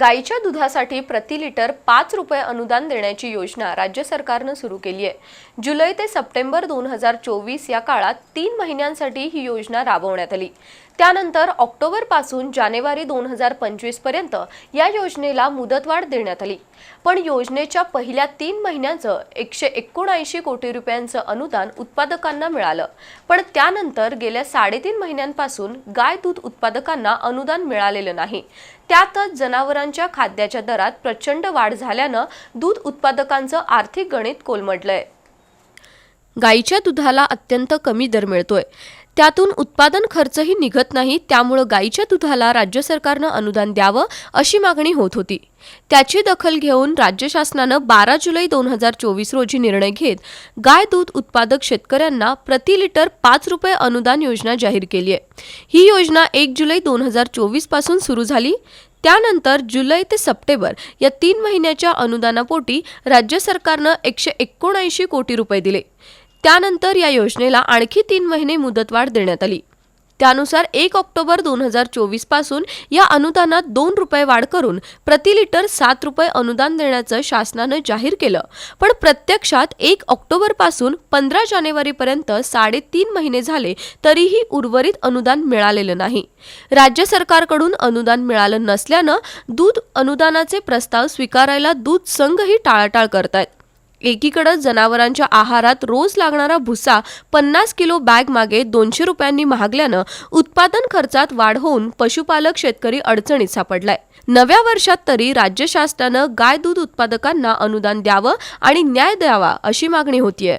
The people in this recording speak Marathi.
गाईच्या दुधासाठी प्रति लिटर पाच रुपये अनुदान देण्याची योजना राज्य सरकारनं सुरू केली आहे. जुलै ते सप्टेंबर दोन हजार चोवीस या काळात तीन महिन्यांसाठी ही योजना राबवण्यात आली. त्यानंतर ऑक्टोबरपासून जानेवारी दोन हजार पंचवीसपर्यंत या योजनेला मुदतवाढ देण्यात आली. पण योजनेच्या पहिल्या तीन महिन्यांचं एकशे एकोणऐंशी कोटी रुपयांचं अनुदान उत्पादकांना मिळालं. पण त्यानंतर गेल्या साडेतीन महिन्यांपासून गाय दूध उत्पादकांना अनुदान मिळालेलं नाही. त्यातच जनावरां जनावरांच्या खाद्याच्या दरात प्रचंड वाढ झाल्यानं दूध उत्पादकांचं आर्थिक गणित कोलमडलंय. गाईच्या दुधाला अत्यंत कमी दर मिळतोय. त्यातून उत्पादन खर्चही निघत नाही त्यामुळं गाईच्या दुधाला राज्य सरकारनं अनुदान द्यावं अशी मागणी होत होती. त्याची दखल घेऊन राज्य शासनानं बारा जुलै दोन हजार चोवीस रोजी निर्णय घेत गाय दूध उत्पादक शेतकऱ्यांना प्रति लिटर पाच रुपये अनुदान योजना जाहीर केली आहे ही योजना एक जुलै दोन हजार चोवीसपासून सुरू झाली. त्यानंतर जुलै ते सप्टेंबर या तीन महिन्याच्या अनुदानापोटी राज्य सरकारनं एकशे एकोणऐंशी कोटी रुपये दिले. त्यानंतर या योजनेला आणखी तीन महिने मुदतवाढ देण्यात आली. त्यानुसार एक ऑक्टोबर दोन हजार चोवीसपासून या अनुदानात दोन रुपये वाढ करून प्रति लिटर सात रुपये अनुदान देण्याचं शासनानं जाहीर केलं. पण प्रत्यक्षात एक ऑक्टोबरपासून पंधरा जानेवारीपर्यंत साडेतीन महिने झाले तरीही उर्वरित अनुदान मिळालेलं नाही. राज्य सरकारकडून अनुदान मिळालं नसल्यानं दूध अनुदानाचे प्रस्ताव स्वीकारायला दूध संघही टाळाटाळ करतायत. एकीकडे जनावरांच्या आहारात रोज लागणारा भुसा पन्नास किलो बॅग मागे दोनशे रुपयांनी महागल्यानं उत्पादन खर्चात वाढ होऊन पशुपालक शेतकरी अडचणीत सापडलाय. नव्या वर्षात तरी राज्य शासनानं गाय दूध उत्पादकांना अनुदान द्यावं आणि न्याय द्यावा अशी मागणी होतीये.